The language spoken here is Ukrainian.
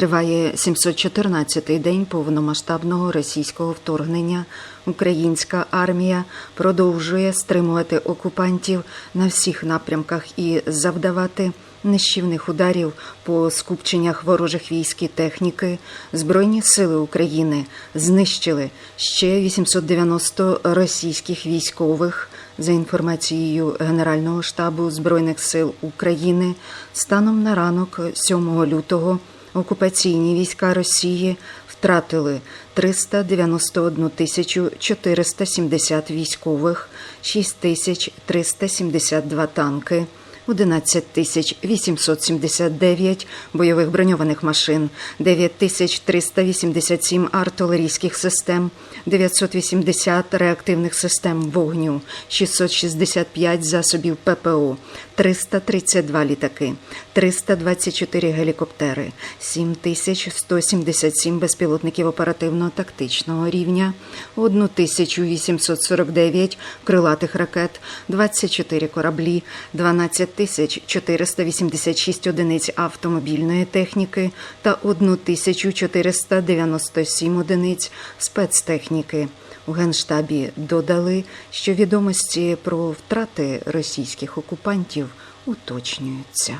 Триває 714-й день повномасштабного російського вторгнення. Українська армія продовжує стримувати окупантів на всіх напрямках і завдавати нищівних ударів по скупченнях ворожих військ і техніки. Збройні сили України знищили ще 890 російських військових. За інформацією Генерального штабу Збройних сил України, станом на ранок 7 лютого окупаційні війська Росії втратили 391 тисячу 470 військових, 6 тисяч 372 танки, 11 тисяч 879 бойових броньованих машин, 9 тисяч 387 артилерійських систем, 980 реактивних систем вогню, 665 засобів ППО, 332 літаки, 324 гелікоптери, 7177 безпілотників оперативно-тактичного рівня, 1849 крилатих ракет, 24 кораблі, 12 тисяч 486 одиниць автомобільної техніки та 1497 одиниць спецтехніки. У Генштабі додали, що відомості про втрати російських окупантів уточнюються.